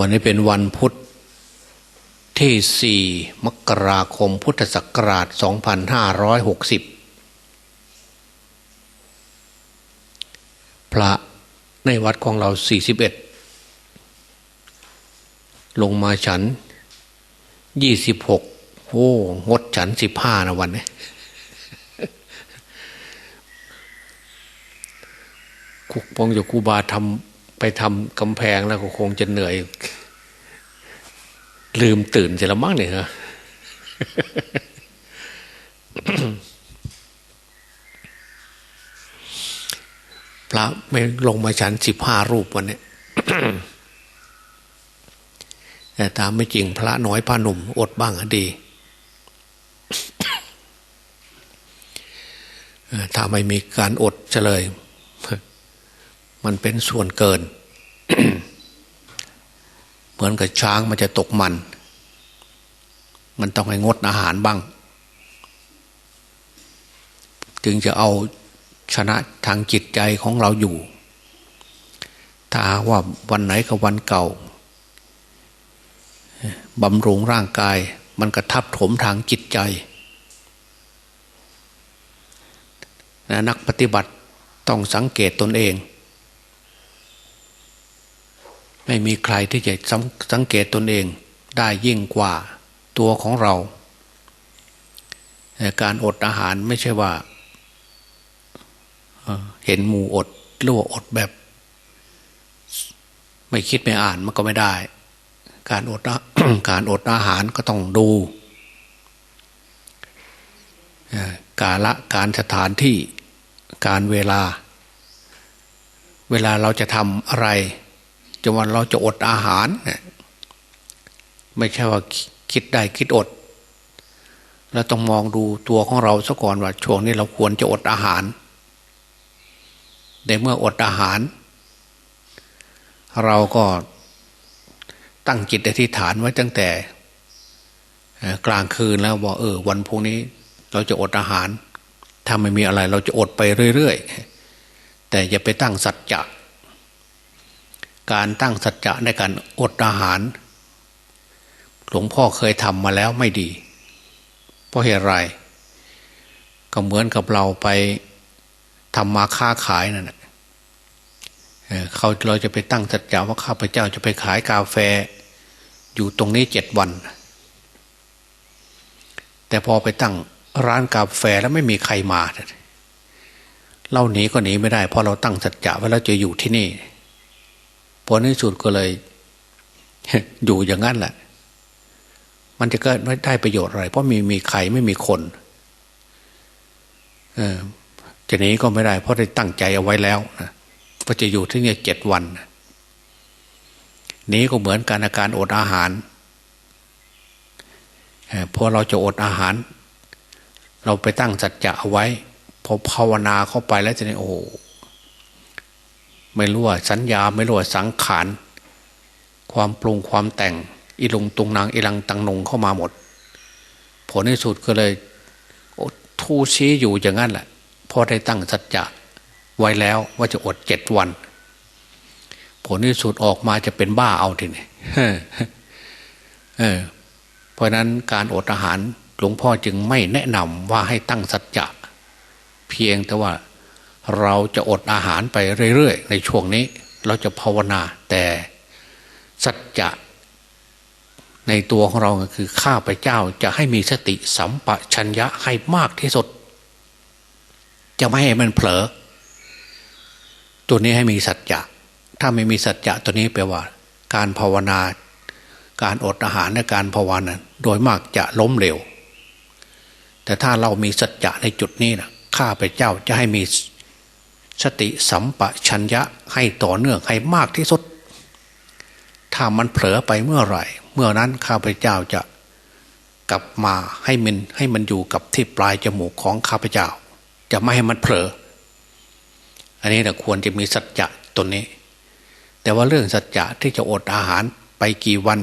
วันนี้เป็นวันพุทธที่ 4 มกราคมพุทธศักราช 2560 พระในวัดของเรา 41 ลงมาฉัน 26 โอ้งดฉัน 15 นะวันนี้ คุกปองอยู่คูบาทำ ไปทำกำแพงแล้วก็คงจะเหนื่อย ลืมตื่นเสร็จแล้วมั้งเนี่ยฮะพระไม่ลงมาฉันสิบห้ารูปวันนี้แต่ตามไม่จริงพระน้อยพระหนุ่ม อดบ้างดีถ้าไม่มีการอดเฉลย มันเป็นส่วนเกิน เหมือนกับช้างมันจะตกมัน มันต้องให้งดอาหารบ้าง จึงจะเอาชนะทางจิตใจของเราอยู่ ถ้าว่าวันไหนกับวันเก่าบำรุงร่างกาย มันกระทับถมทางจิตใจนักปฏิบัติต้องสังเกตตนเอง ไม่มีใครที่จะสังเกตตนเองได้ยิ่งกว่าตัวของเรา การอดอาหารไม่ใช่ว่าเห็นหมูอดหรือว่าอดแบบ ไม่คิดไม่อ่านมันก็ไม่ได้ การอดการอดอาหารก็ต้องดูกาละการสถานที่การเวลา เวลาเราจะทำอะไร จะวันเราจะอดอาหาร ไม่ใช่ว่าคิดได้คิดอด เราต้องมองดูตัวของเราซะก่อนว่าช่วงนี้เราควรจะอดอาหาร ในเมื่ออดอาหาร เราก็ตั้งจิตอธิษฐานไว้ตั้งแต่กลางคืนแล้วว่าเออ วันพรุ่งนี้เราจะอดอาหาร ถ้าไม่มีอะไรเราจะอดไปเรื่อยๆ แต่อย่าไปตั้งสัจจะ การตั้งสัจจะในการอดอาหาร หลวงพ่อเคยทำมาแล้วไม่ดี เพราะเหตุไร ก็เหมือนกับเราไปทำมาค้าขายนั่นแหละเขาเราจะไปตั้งสัจจะว่าข้าพเจ้าจะไปขายกาแฟ อยู่ตรงนี้เจ็ดวัน แต่พอไปตั้งร้านกาแฟแล้วไม่มีใครมา เราหนีก็หนีไม่ได้เพราะเราตั้งสัจจะไว้แล้วจะอยู่ที่นี่ ผลที่สุดก็เลย อยู่อย่างนั้นแหละ มันจะก็ไม่ได้ประโยชน์อะไร เพราะมีมีใครไม่มีคนเออจะนี้ก็ไม่ได้ เพราะได้ตั้งใจเอาไว้แล้วนะว่าจะอยู่ที่นี่เจ็ดวันนี้ก็เหมือนการอาการอดอาหารพอเราจะอดอาหาร เราไปตั้งจัดจะเอาไว้พอภาวนาเข้าไปแล้วจะนี่โอ้ ไม่รู้ว่าสัญญาไม่รู้ว่าสังขาร ความปรุงความแต่งอีลงตุงนางอีลังตังนงเข้ามาหมด ผลในสุดก็เลยทูชี้อยู่อย่างนั้นแหละพอได้ตั้งสัจจะไว้แล้วว่าจะอดเจ็ดวัน ผลที่สุดออกมาจะเป็นบ้าเอาทีนี้เพราะนั้นการอดอาหารหลวงพ่อจึงไม่แนะนำว่าให้ตั้งสัจจะเพียงแต่ว่า เราจะอดอาหารไปเรื่อยๆ ในช่วงนี้ เราจะภาวนาแต่สัจจะในตัวของเราคือข้าพเจ้าจะให้มีสติสัมปชัญญะให้มากที่สุด จะไม่ให้มันเผลอ ตัวนี้ให้มีสัจจะถ้าไม่มีสัจจะตัวนี้แปลว่า การภาวนา การอดอาหารในการภาวนาโดยมากจะล้มเหลวแต่ถ้าเรามีสัจจะในจุดนี้นะข้าพเจ้าจะให้มี สติสัมปชัญญะให้ต่อเนื่องให้มากที่สุด ถ้ามันเผลอไปเมื่อไหร่ เมื่อนั้นข้าพเจ้าจะกลับมาให้มันให้มันอยู่กับที่ปลายจมูกของข้าพเจ้า จะไม่ให้มันเผลอ อันนี้นะควรจะมีสัจจะตนนี้ แต่ว่าเรื่องสัจจะที่จะอดอาหารไปกี่วัน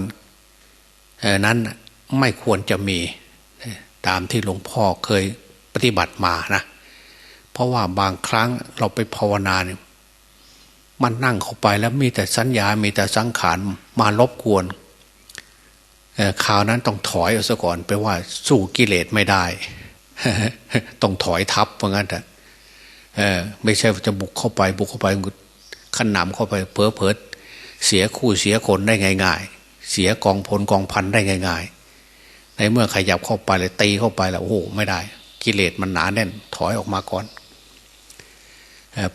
นั้นไม่ควรจะมีตามที่หลวงพ่อเคยปฏิบัติมานะ เพราะว่าบางครั้งเราไปภาวนาเนี่ยมันนั่งเข้าไปแล้วมีแต่สัญญา มีแต่สังขารมารบกวนข่าวนั้นต้องถอยออกซะก่อนไปว่าสู้กิเลสไม่ได้ ต้องถอยทับเพราะงั้นแต่ไม่ใช่จะบุกเข้าไป บุกเข้าไปขันนำเข้าไปเพอเพอเสียคู่เสียคนได้ง่าย ๆ เสียกองพลกองพันได้ง่าย ๆ ในเมื่อขยับเข้าไปเลยตีเข้าไปแล้วโอ้โหไม่ได้ กิเลสมันหนาแน่น ถอยออกมาก่อน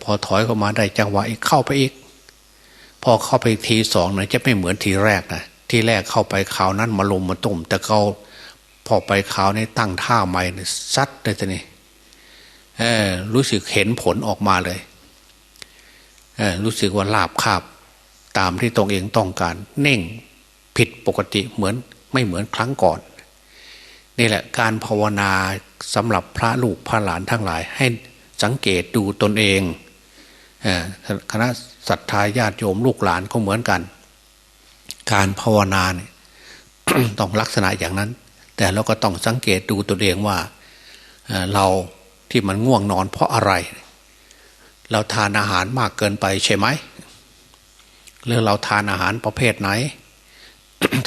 พอถอยเข้ามาได้จังหวะอีกเข้าไปอีก พอเข้าไปทีสองนะจะไม่เหมือนทีแรกนะทีแรกเข้าไปข่าวนั้นมาลมมาตุ่ม แต่เขาพอไปข่าวนี้ตั้งท่าใหม่ซัดเลยทีนี้รู้สึกเห็นผลออกมาเลยรู้สึกว่าลาบคาบ ตามที่ตรงเองต้องการ เน่งผิดปกติเหมือนไม่เหมือนครั้งก่อน นี่แหละการภาวนาสำหรับพระลูกพระหลานทั้งหลายให้ สังเกตดูตนเองคณะศรัทธาญาติโยมลูกหลานก็เหมือนกัน การภาวนาเนี่ยต้องลักษณะอย่างนั้น แต่เราก็ต้องสังเกตดูตัวเองว่าเราที่มันง่วงนอนเพราะอะไร เราทานอาหารมากเกินไปใช่ไหมหรือเราทานอาหารประเภทไหน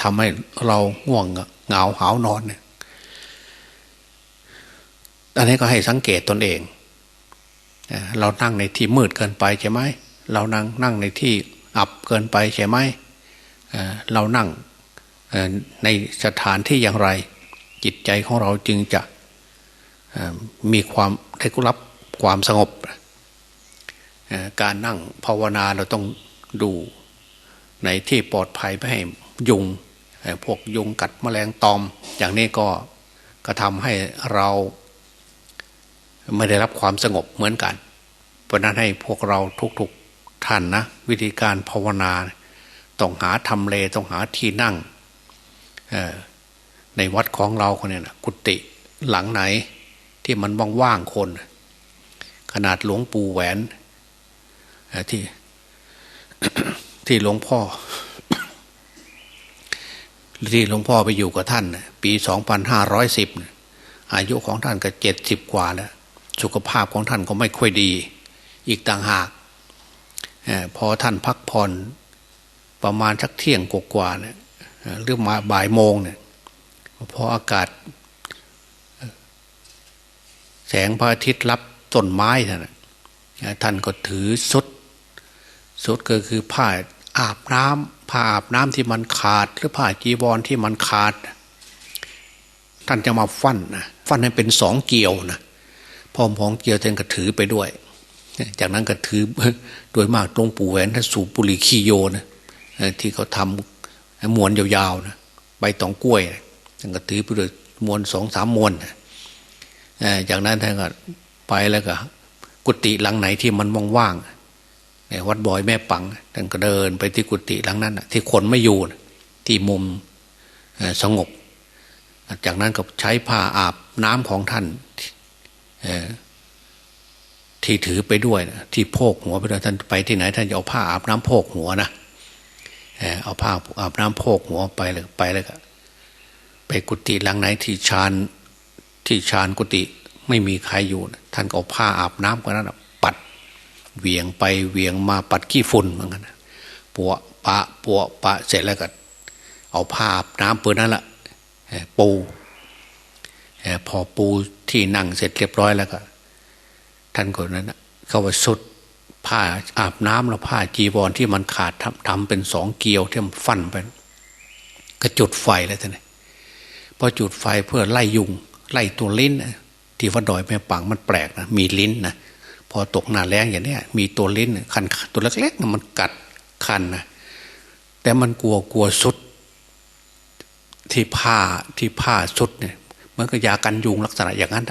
ทำให้เราง่วงเหงาหาวนอนเนี่ยอันนี้ก็ให้สังเกตตนเอง เรานั่งในที่มืดเกินไปใช่ไหมเรานั่งนั่งในที่อับเกินไปใช่ไหมเรานั่งในสถานที่อย่างไร จิตใจของเราจึงจะมีความได้รับความสงบ การนั่งภาวนาเราต้องดูในที่ปลอดภัยไม่ให้ยุงพวกยุงกัดแมลงตอม อย่างนี้ก็กระทำให้เรา ไม่ได้รับความสงบเหมือนกัน เพราะนั้นให้พวกเราทุกๆท่านนะ วิธีการภาวนา ต้องหาทำเลต้องหาที่นั่งในวัดของเราคนนี้นะกุฏิหลังไหนที่มันว่างๆคน ขนาดหลวงปู่แหวนที่ที่หลวงพ่อ ที่หลวงพ่อไปอยู่กับท่าน ปีสองพันห้าร้อยสิบอายุของท่านก็เจ็ดสิบกว่าแล้ว สุขภาพของท่านก็ไม่ค่อยดี อีกต่างหากพอท่านพักผ่อนประมาณสักเที่ยงกว่าเนี่ยหรือมาบ่ายโมงเนี่ยพออากาศ แสงพระอาทิตย์รับต้นไม้ท่านท่านก็ถือสุดสุดก็คือผ้าอาบน้ำผ้าอาบน้ำที่มันขาด หรือผ้าจีวรที่มันขาด ท่านจะมาฟันนะฟันให้เป็นสองเกี่ยวนะ พอมของเกี่ยวท่านก็ถือไปด้วย จากนั้นก็ถือโดยมากตรงปู่แหวนท่านสูบบุหรี่ขี้โยนะที่เขาทำมวนยาวๆนะใบตองกล้วยท่านก็ถือไปด้วยมวนสองสามมวนจากนั้นท่านก็ไปแล้วก็กุฏิหลังไหนที่มันว่างๆในวัดบอยแม่ปังท่านก็เดินไปที่กุฏิหลังนั้นที่คนไม่อยู่ที่มุมสงบ จากนั้นก็ใช้ผ้าอาบน้ำของท่าน ที่ถือไปด้วยนะที่โพกหัวไปด้วยท่านไปที่ไหน ท่านจะเอาผ้าอาบน้ำโพกหัวนะเอาผ้าอาบน้ำโพกหัวไปเลยไปเลยก็ไปกุฏิหลังไหนที่ชานที่ชานกุฏิไม่มีใครอยู่นะท่านก็เอาผ้าอาบน้ำกันนั้นปัดเวียงไปเวียงมาปัดขี้ฝุ่นเหมือนกันปัวปะปัวปะเสร็จแล้วก็เอาผ้าอาบน้ำเปิดนั่นแหละปู พอปูที่นั่งเสร็จเรียบร้อยแล้วก็ ท่านคนนั้นเขาว่าสุดผ้าอาบน้ำแล้วผ้าจีวรที่มันขาดทำทำเป็นสองเกลียวที่มันฟันไปก็จุดไฟแล้วท่านพอจุดไฟเพื่อไล่ยุง ไล่ตัวลิ้นที่วัดดอยแม่ปังมันแปลกนะมีลิ้นนะพอตกหน้าแรงอย่างนี้มีตัวลิ้นคันตัวเล็กๆนะมันกัดคันนะแต่มันกลัวกลัวสุด ที่ผ้าที่ผ้าสุดเนี่ย มันก็ยากันยุงลักษณะอย่างนั้น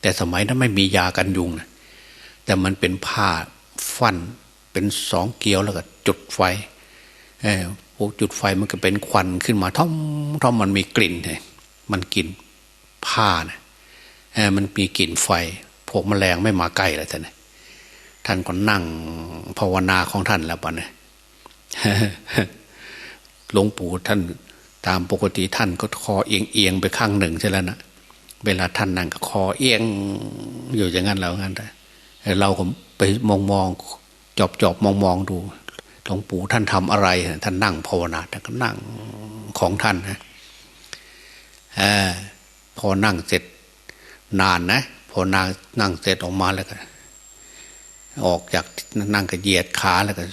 แต่สมัยนั้นไม่มียากันยุงนะแต่มันเป็นผ้าฟันเป็นสองเกลียวแล้วก็จุดไฟเออพวกจุดไฟมันก็เป็นควันขึ้นมาท่อมท่อมมันมีกลิ่นเลยมันกลิ่นผ้านะเออมันมีกลิ่นไฟพวกมแมลงไม่มาใกล้แล้วท่านท่านก็นั่งภาวนาของท่านแล้วปะเนี่ยหลวงปู่ท่าน ตามปกติท่านก็คอเอียงเอียงไปข้างหนึ่งใช่แล้วนะเวลาท่านนั่งก็คอเอียงอยู่อย่างนั้นแล้วงั้นแต่เราก็ไปมองมองจอบจอบมองมองดูหลวงปู่ท่านทำอะไร ท่านนั่งภาวนาท่านก็นั่งของท่านนะอพอนั่งเสร็จนานนะ พอนั่งนั่งเสร็จออกมาแล้วก็ ออกจากนั่งก็เหยียดขาแล้วก็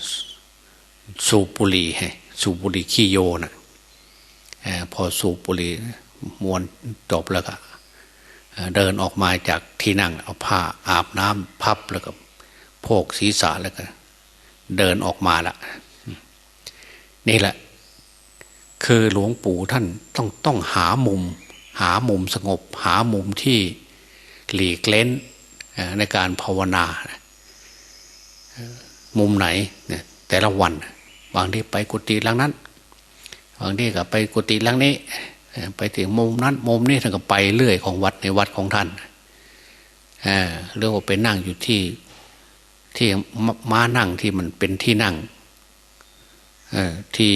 สูบบุหรี่ให้สูบบุหรี่ขี้โยนะ พอสูบบุหรี่มวนจบแล้วก็เดินออกมาจากที่นั่งเอาผ้าอาบน้ำพับแล้วก็โพกศีรษะแล้วก็ เดินออกมาละนี่แหละ คือหลวงปู่ท่านต้องต้องหามุม หามุมสงบ หามุมที่หลีกเล้นในการภาวนา มุมไหนเนี่ยแต่ละวันบางที่ไปกุฏิหลังนั้น บางทีก็ไปกุฏิหลังนี้ ไปถึงมุมนั้นมุมนี้ท่านก็ไปเรื่อยของวัดในวัดของท่านเรื่องว่าไปนั่งอยู่ที่ที่ม้านั่งที่มันเป็นที่นั่งที่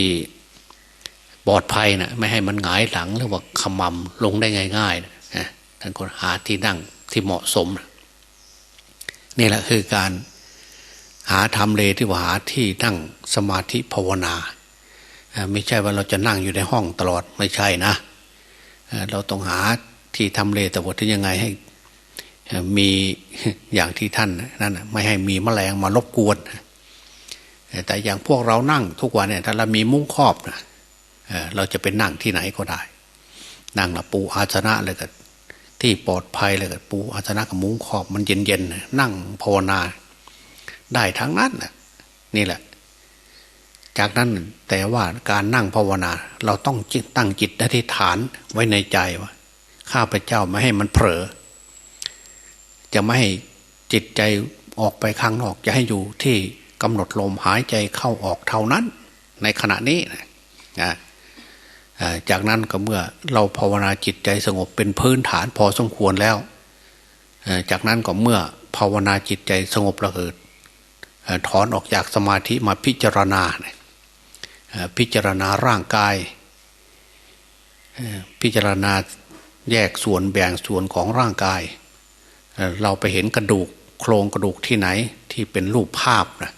ปลอดภัยนะไม่ให้มันหงายหลังหรือว่าขมำลงได้ง่ายๆนะท่านก็หาที่นั่งที่เหมาะสม นี่แหละคือการหาทำเลที่ว่าหาที่นั่งสมาธิภาวนา ไม่ใช่ว่าเราจะนั่งอยู่ในห้องตลอดไม่ใช่นะ เราต้องหาที่ทำเลแต่ว่าที่ยังไงให้มีอย่างที่ท่านนั่นไม่ให้มีแมลงมารบกวน แต่อย่างพวกเรานั่งทุกวันเนี่ยถ้าเรามีมุ้งครอบนะเราจะเป็นนั่งที่ไหนก็ได้ นั่งละปูอาสนะเลยก็ที่ปลอดภัยเลยก็ปูอาสนะกับมุ้งครอบมันเย็นๆนั่งภาวนา ได้ทั้งนั้นนี่แหละ จากนั้นแต่ว่าการนั่งภาวนา เราต้องตั้งจิตอธิษฐานไว้ในใจว่าข้าพเจ้าไม่ให้มันเผลอจะไม่ให้จิตใจออกไปข้างนอกจะให้อยู่ที่กำหนดลมหายใจเข้าออกเท่านั้น ในขณะนี้นะจากนั้นก็เมื่อเราภาวนาจิตใจสงบเป็นพื้นฐานพอสมควรแล้ว จากนั้นก็เมื่อภาวนาจิตใจสงบแล้วเกิดถอนออกจากสมาธิมาพิจารณา พิจารณาร่างกาย พิจารณาแยกส่วนแบ่งส่วนของร่างกาย เราไปเห็นกระดูกโครงกระดูกที่ไหนที่เป็นรูปภาพนะ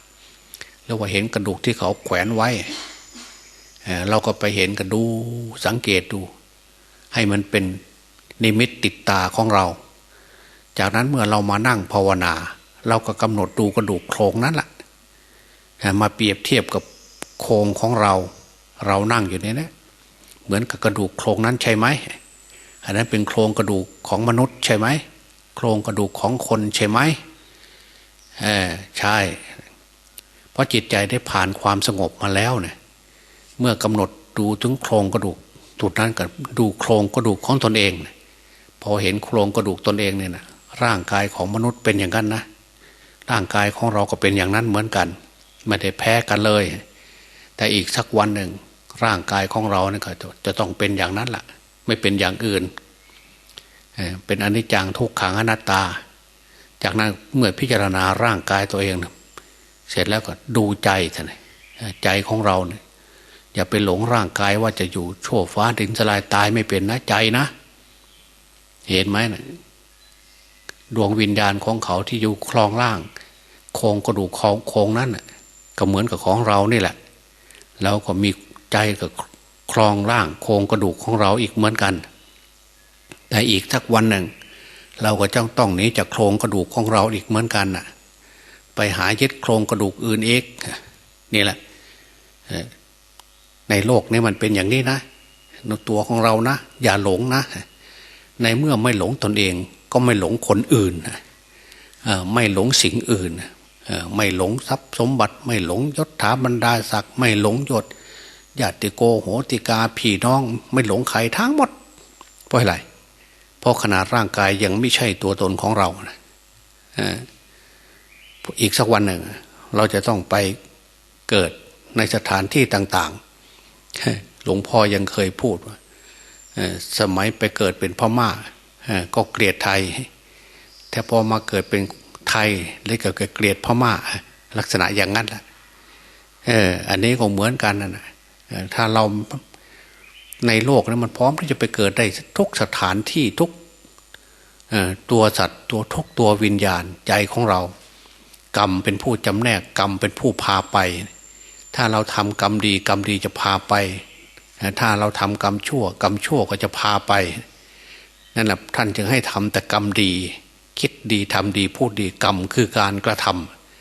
หรือว่าเห็นกระดูกที่เขาแขวนไว้ เราก็ไปเห็นกระดูสังเกตดู ให้มันเป็นนิมิตติดตาของเรา จากนั้นเมื่อเรามานั่งภาวนา เราก็กำหนดดูกระดูกโครงนั้นแหละมาเปรียบเทียบกับ โครงของเรา เรานั่งอยู่นี่นะเหมือนกับกระดูกโครงนั้นใช่ไหมอันนั้นเป็นโครงกระดูกของมนุษย์ใช่ไหมโครงกระดูกของคนใช่ไหมเออใช่ เพราะจิตใจได้ผ่านความสงบมาแล้วเนี่ยเมื่อกำหนดดูถึงโครงกระดูกจุดนั้นกับดูโครงกระดูกของตนเองพอเห็นโครงกระดูกตนเองเนี่ยนะร่างกายของมนุษย์เป็นอย่างนั้นนะร่างกายของเราก็เป็นอย่างนั้นเหมือนกัน ไม่ได้แพ้กันเลย แต่อีกสักวันหนึ่งร่างกายของเราเนี่ยจะต้องเป็นอย่างนั้นแหละไม่เป็นอย่างอื่น เป็นอนิจจังทุกขังอนัตตา จากนั้นเมื่อพิจารณาร่างกายตัวเอง เสร็จแล้วก็ดูใจท่านใจของเราเนี่ยอย่าไปหลงร่างกายว่าจะอยู่ชั่วฟ้าดินสลายตายไม่เป็นนะใจนะ เห็นไหมนะดวงวิญญาณของเขาที่อยู่คลองล่างโครงกระดูกโครงนั้นก็เหมือนกับของเรานี่แหละ แล้วก็มีใจกับคลองล่างโครงกระดูกของเราอีกเหมือนกัน แต่อีกสักวันหนึ่ง เราก็จ้องต้องหนีจากโครงกระดูกของเราอีกเหมือนกันน่ะ ไปหายึดโครงกระดูกอื่นเอกนี่แหละในโลกนี้มันเป็นอย่างนี้นะตัวของเรานะ อย่าหลงนะ ในเมื่อไม่หลงตนเองก็ไม่หลงคนอื่นไม่หลงสิ่งอื่น ไม่หลงทรัพย์สมบัติไม่หลงยศถาบรรดาศักดิ์ไม่หลงยศญาติโกโหติกาพี่น้อง ไม่หลงใครทั้งหมด เพราะอะไร เพราะขนาดร่างกายยังไม่ใช่ตัวตนของเรานะอีกสักวันหนึ่ง เราจะต้องไปเกิดในสถานที่ต่าง ๆ หลวงพ่อยังเคยพูดว่าสมัยไปเกิดเป็นพ่อมาก็เกลียดไทย แต่พอมาเกิดเป็น ไทยเลยก็เกลียดพม่า ลักษณะอย่างนั้นแหละเออ อันนี้ก็เหมือนกันนะถ้าเราในโลกนั้นมันพร้อมที่จะไปเกิดได้ทุกสถานที่ทุกตัวสัตว์ตัวทุกตัววิญญาณใจของเรา กรรมเป็นผู้จำแนกกรรมเป็นผู้พาไป ถ้าเราทำกรรมดีกรรมดีจะพาไป ถ้าเราทำกรรมชั่ว กรรมชั่วก็จะพาไปนั่นแหละท่านจึงให้ทำแต่กรรมดี คิดดีทำดีพูดดีกรรมคือการกระท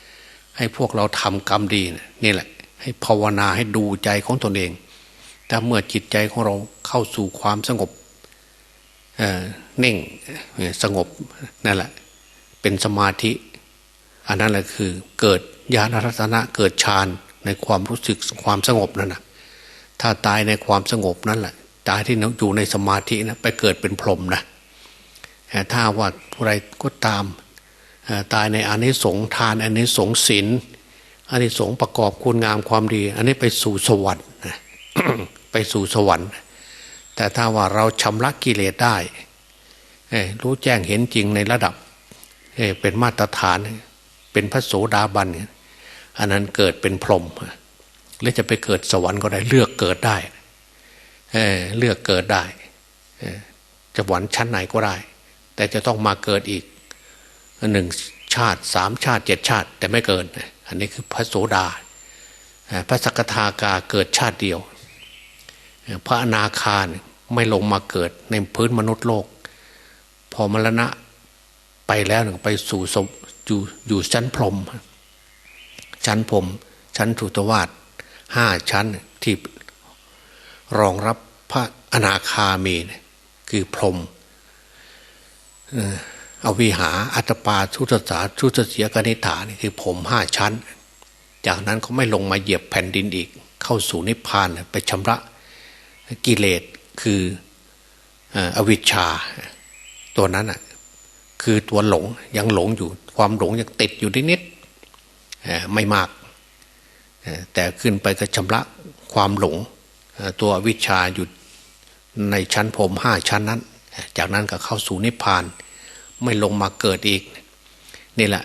ำให้พวกเราทำกรรมดีนี่แหละ ให้ภาวนาให้ดูใจของตนเองแต่เมื่อจิตใจของเราเข้าสู่ความสงบเน่งสงบนั่นแหละ เป็นสมาธิ อันนั้นแหละคือเกิดญาณรัตนะเกิดฌานในความรู้สึกความสงบนั่นนะถ้าตายในความสงบนั่นแหละตายที่อยู่ในสมาธินะไปเกิดเป็นพรหมนะ ถ้าว่าผู้ใดก็ตามตายในอานิสงส์ทานอานิสงส์ศีลอานิสงส์ประกอบคุณงามความดี อันนี้ไปสู่สวรรค์ไปสู่สวรรค์ แต่ถ้าว่าเราชำระกิเลสได้รู้แจ้งเห็นจริงในระดับเป็นมาตรฐานเป็นพระโสดาบันอันนั้นเกิดเป็นพรหมหรือจะไปเกิดสวรรค์ก็ได้เลือกเกิดได้เเลือกเกิดได้จะหวันชั้นไหนก็ได้ แต่จะต้องมาเกิดอีกหนึ่งชาติสามชาติเจ็ดชาติ แต่ไม่เกินอันนี้คือพระโสดา พระสกทากาเกิดชาติเดียว พระอนาคาไม่ลงมาเกิดในพื้นมนุษย์โลก พอมรณะไปแล้วไปสู่อยู่อยู่ชั้นพรม ชั้นพรมชั้นถุตวาสห้าชั้นที่รองรับพระอนาคามี คือพรม อวิหาอัตปาทุตสาทุตเสียกนิฐานี่คือผมห้าชั้น จากนั้นเขาไม่ลงมาเหยียบแผ่นดินอีก เข้าสู่นิพพานไปชำระกิเลสคืออวิชชา ตัวนั้นอะคือตัวหลงยังหลงอยู่ ความหลงยังติดอยู่นิดๆไม่มาก แต่ขึ้นไปก็ชำระความหลงตัววิชาอยู่ในชั้นผมห้าชั้นนั้น จากนั้นก็เข้าสู่นิพพาน ไม่ลงมาเกิดอีก นี่แหละ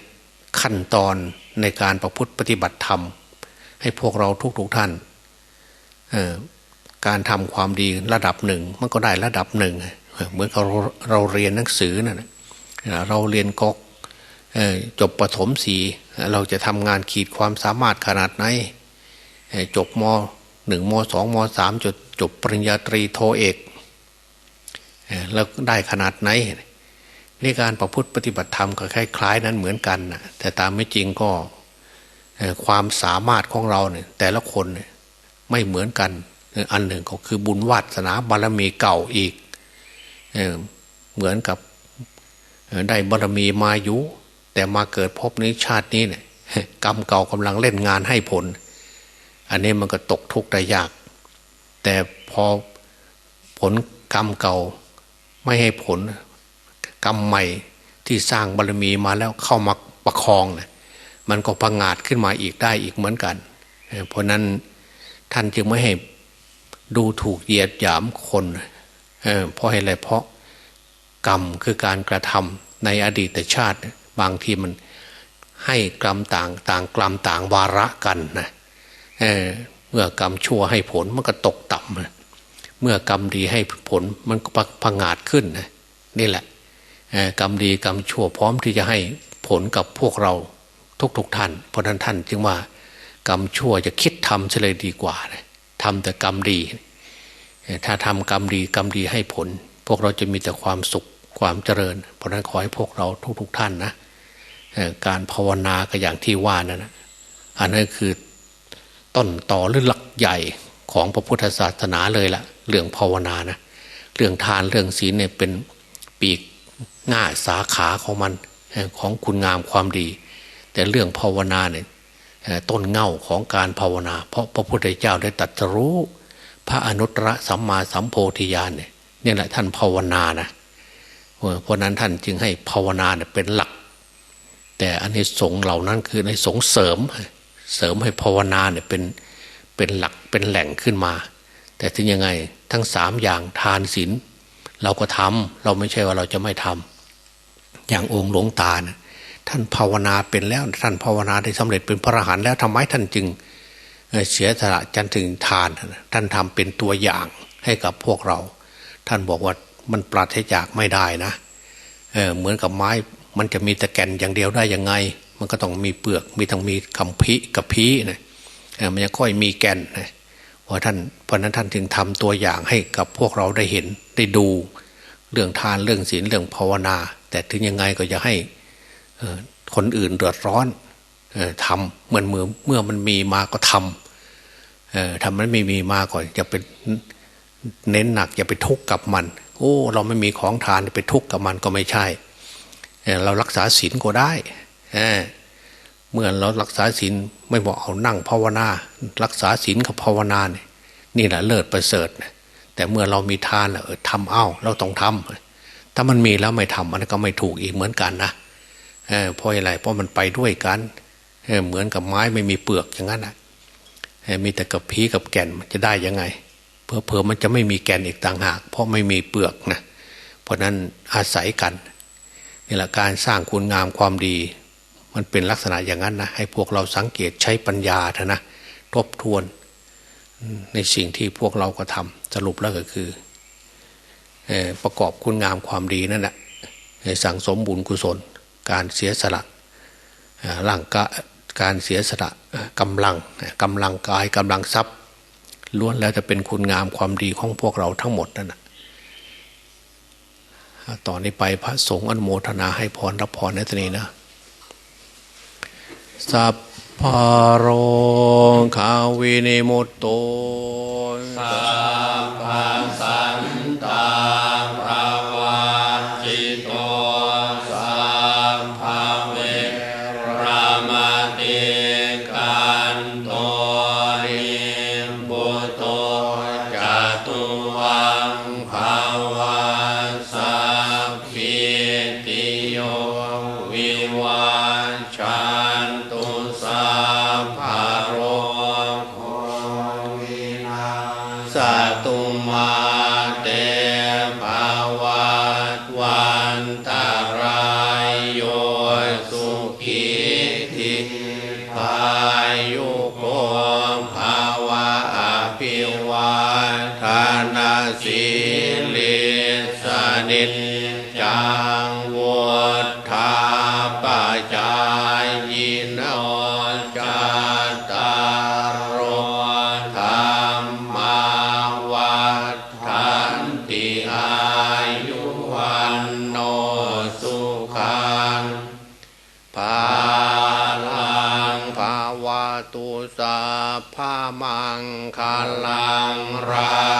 ขั้นตอนในการประพฤติปฏิบัติธรรม ให้พวกเราทุกๆทท่าน การทำความดีระดับหนึ่ง มันก็ได้ระดับหนึ่ง เหมือนเราเราเรียนหนังสือนะ่ะเราเรียนกกจบประถมสีเราจะทำงานขีดความสามารถขนาดไหนจบมหนึ่งมสองมสามจบจบปริญญาตรีโทเอก แล้วได้ขนาดไหนในการประพฤติปฏิบัติธรรมก็คล้ายๆ นั้นเหมือนกันนะแต่ตามไม่จริงก็ความสามารถของเราเนี่ย แต่ละคนไม่เหมือนกัน อันหนึ่งก็คือบุญวัสนาบารมีเก่าอีกเหมือนกับได้บารมีมายุ แต่มาเกิดพบนี้ชาตินี้เนี่ยกรรมเก่ากำลังเล่นงานให้ผล อันนี้มันก็ตกทุกข์ได้ยาก แต่พอผลกรรมเก่า ไม่ให้ผลกรรมใหม่ที่สร้างบารมีมาแล้วเข้ามาประคองเนี่ยมันก็พังงาดขึ้นมาอีกได้อีกเหมือนกัน เพราะนั้นท่านจึงไม่ให้ดูถูกเหยียดหยามคนเพราะอะไรเพราะกรรมคือการกระทำในอดีตชาติ บางทีมันให้กรรมต่างต่างกรรมต่างวาระกันนะเเมื่อกรรมชั่วให้ผลมันก็ตกต่ำ เมื่อกรรมดีให้ผลมันก็พังอาดขึ้นนี่แหละกรรมดีกรรมชั่วพร้อมที่จะให้ผลกับพวกเราทุกๆทท่าน เพราะนั้นท่านจึงว่ากรรมชั่วจะคิดทำเฉลยดีกว่าทำแต่กรรมดี ถ้าทำกรรมดีกรรมดีให้ผล พวกเราจะมีแต่ความสุขความเจริญ เพราะนั้นขอให้พวกเราทุก ๆทท่านนะการภาวนาก็อย่างที่ว่านะนะอันนั้นคือต้นต่อหรือหลักใหญ่ ของพระพุทธศาสนาเลยละเรื่องภาวนานะเรื่องทานเรื่องศีลเนี่ยเป็นปีกง่าสาขาของมันของคุณงามความดี แต่เรื่องภาวนาเนี่ยต้นเง่าของการภาวนา เพราะพระพุทธเจ้าได้ตรัสรู้ พระอนุตตรสัมมาสัมโพธิญาณเนี่ยนี่แหละท่านภาวนานะเพราะนั้นท่านจึงให้ภาวนาเนี่ยเป็นหลัก แต่อันนี้สงเหล่านั้นคือในสงเสริม เสริมให้ภาวนาเนี่ยเป็นเป็นหลัก เป็นแหล่งขึ้นมา แต่ถึงยังไงทั้งสามอย่างทานศีลเราก็ทำเราไม่ใช่ว่าเราจะไม่ทำอย่างองค์หลวงตานะท่านภาวนาเป็นแล้วท่านภาวนาได้สำเร็จเป็นพระอรหันต์แล้วทำไมท่านจึงเสียสละจันถึงทาน ท่านทำเป็นตัวอย่างให้กับพวกเรา ท่านบอกว่ามันปราศจากไม่ได้นะเเหมือนกับไม้มันจะมีตะแก่นอย่างเดียวได้ยังไง มันก็ต้องมีเปลือกมีต้องมีคำพีกับพีนะมันจะค่อยมีแก่นนะ ราะท่านเพราะนั้นท่านจึงทำตัวอย่างให้กับพวกเราได้เห็นได้ดู เรื่องทานเรื่องศีลเรื่องภาวนา แต่ถึงยังไงก็จะให้คนอื่นเดือดร้อนทำเหมือนเมื่อเมื่อมันมีมาก็ทำทำมันไม่มีมาก่อนจะเป็นเน้นหนักอย่าไปทุกข์กับมัน โอ้ เราไม่มีของทานไปทุกข์กับมันก็ไม่ใช่ เรารักษาศีลก็ได้ เมื่อเรารักษาศีลไม่บอกเอานั่งภาวนา รักษาศีลกับภาวนาเนี่ยนี่แหละเลิศประเสริฐแต่เมื่อเรามีทานเออทำเอาเราต้องทำถ้ามันมีแล้วไม่ทำมันก็ไม่ถูกอีกเหมือนกันนะเพราะอะไรเพราะมันไปด้วยกันเหมือนกับไม้ไม่มีเปลือกอย่างนั้นนะมีแต่กับพีกับแก่นมันจะได้ยังไงเพอเพอมันจะไม่มีแก่นอีกต่างหาก เพราะไม่มีเปลือกนะเพราะนั้นอาศัยกันนี่แหละการสร้างคุณงามความดี มันเป็นลักษณะอย่างนั้นนะให้พวกเราสังเกตใช้ปัญญาเถอะนะทบทวนในสิ่งที่พวกเราก็ทำสรุปแล้วก็คือประกอบคุณงามความดีนั่นแหละสั่งสมบุญกุศล การเสียสละร่างกะการเสียสละกำลังกำลังกายกำลังทรัพย์ล้วนแล้วจะเป็นคุณงามความดีของพวกเราทั้งหมดนั่นแหะต่อนนี้ไปพระสงฆ์อนโมทนาให้พรรับพรในตนีนะ สัพพโรคาวินิมุตโตสัพพ คลังรา